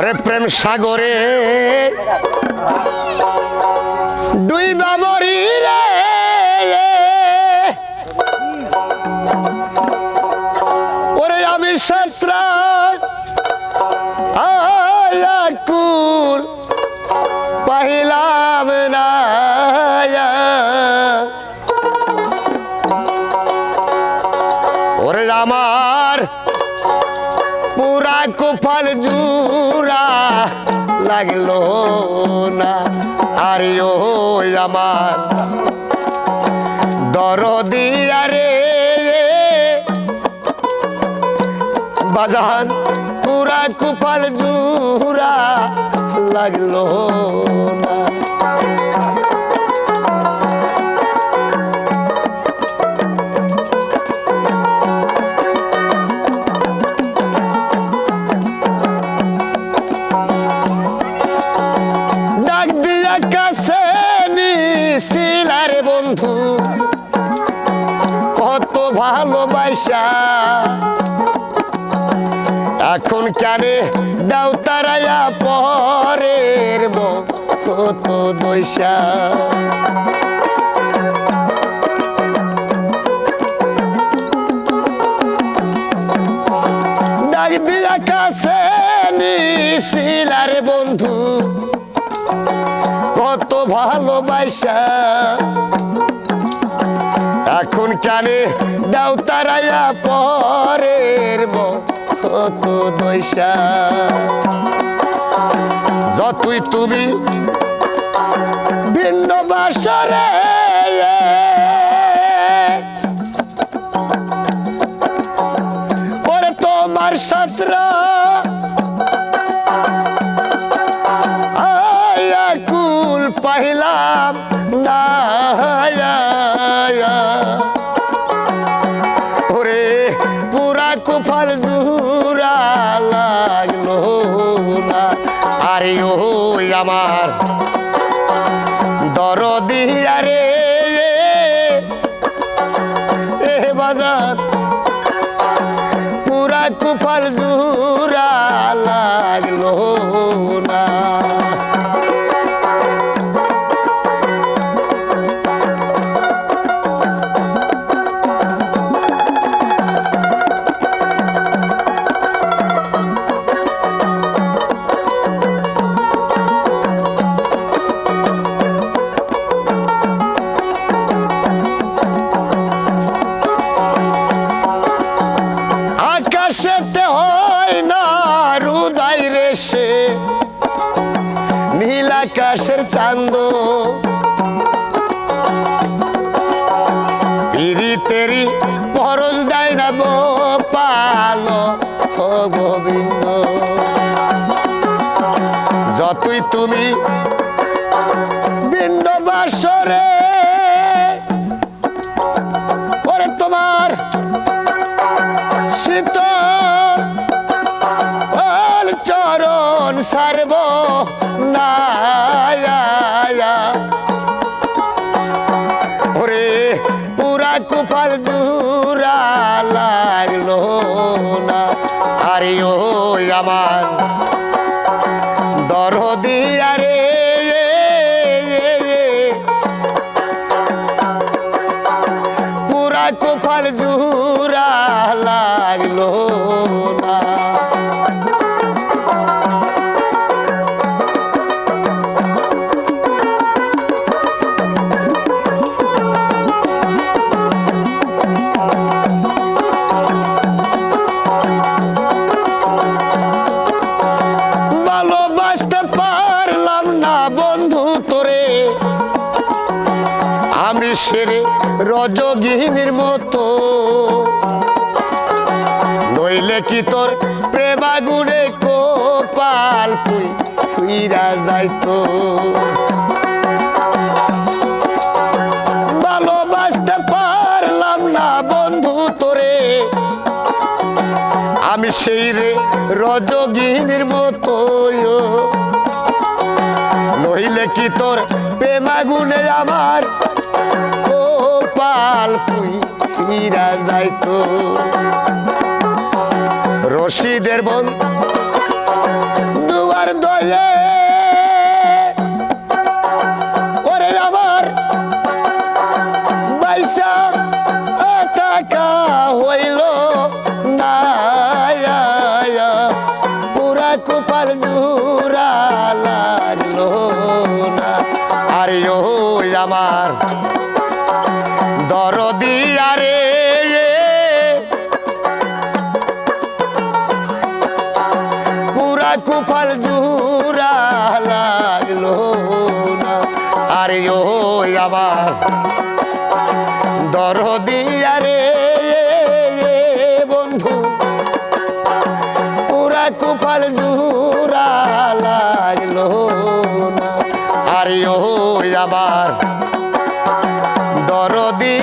ওরে প্রেম সাগরে। দুই বাবরি রে। ওরে আমি ওরে আমার পুরা কোপাল জুরা লাগল না। আর ও আমার দরদিয়া রে বাজান পুরা কোপাল জুরা লাগল ভালোবাসা। এখন কেনে দাও তারাইয়া পরের কত দৈশা ডাক দিয়া কাছে বন্ধু কত ভালোবাসা। এখন কানে দাও তারাইয়া পরের কত দৈশা যতই তুমি ভিন্ন বাসরে ওরে তোমার সাতরা কুল পাইলাম না আরে ও আমার। এ বাজার। পুরা কুফল জুরা লাগল না। আকাশের চান্দ পিরি তেরি পরশ দেয় না পালো গোবিন্দ। যতই তুমি বিন্দ বাসরে তোমার শীতল চরণ সারব। না ওরে পুরা কুপাল জুরা লাগল না। আরে ও আমার দরদি, আরে পুরা কোফার জুরা লাগল সেরে রজগিনীর মতো। নইলে কি তোর প্রেমাগুনে কোপাল পুই ফুইরা যাইতো? ভালোবাসতে পারলাম না বন্ধু তোরে। আমি সেই রে রজগিনীর মতো নইলে কি তোর প্রেমাগুনে আমার গোপাল পুই ফিরা যাইতো রশিদের বন দুয়া কুপাল জুরা লাগল না। আরে ও আমার দরদি, আরে বন্ধু, পুরা কুপাল জুরা লাগল না। আরে ও আমার দরদি